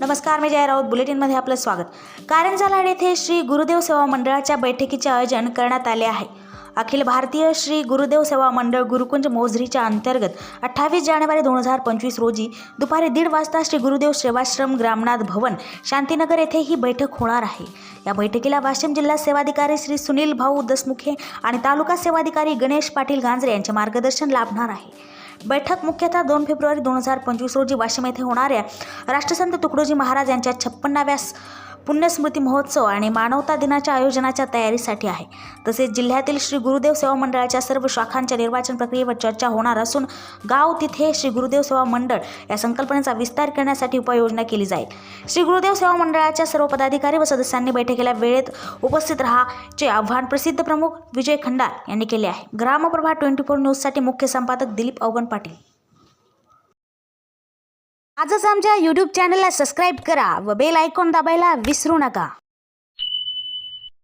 नमस्कार मी जय राऊत. बुलेटिनमध्ये आपलं स्वागत. कारंजालाड येथे श्री गुरुदेव सेवा मंडळाच्या बैठकीचे आयोजन करण्यात आले आहे. अखिल भारतीय श्री गुरुदेव सेवा मंडळ गुरुकुंज मोझरीच्या अंतर्गत अठ्ठावीस जानेवारी दोन हजार पंचवीस रोजी दुपारी दीड वाजता श्री गुरुदेव सेवाश्रम ग्रामनाथ भवन शांतीनगर येथे ही बैठक होणार आहे. या बैठकीला वाशिम जिल्हा सेवाधिकारी श्री सुनील भाऊ दसमुखे आणि तालुका सेवाधिकारी गणेश पाटील गांजरे यांचे मार्गदर्शन लाभणार आहे. बैठक मुख्यतः दोन फेब्रुवारी दोन हजार पंचवीस रोजी वाशिम येथे होणाऱ्या राष्ट्रसंत तुकडोजी महाराज यांच्या छप्पन्नाव्या पुण्यस्मृती महोत्सव आणि मानवता दिनाच्या आयोजनाच्या तयारीसाठी आहे. तसेच जिल्ह्यातील श्री गुरुदेव सेवा मंडळाच्या सर्व शाखांच्या निर्वाचन प्रक्रियेवर चर्चा होणार असून गाव तिथे श्री गुरुदेव सेवा मंडळ या संकल्पनेचा विस्तार करण्यासाठी उपाययोजना केली जाईल. श्री गुरुदेव सेवा मंडळाच्या सर्व पदाधिकारी व सदस्यांनी बैठकीला वेळेत उपस्थित राहाचे आव्हान प्रसिद्ध प्रमुख विजय खंडार यांनी केले आहे. ग्रामप्रभा ट्वेंटी फोर न्यूजसाठी मुख्य संपादक दिलीप अवगण पाटील. आजच आमच्या यूट्यूब चॅनलला सबस्क्राईब करा व बेल आयकॉन दाबायला विसरू नका.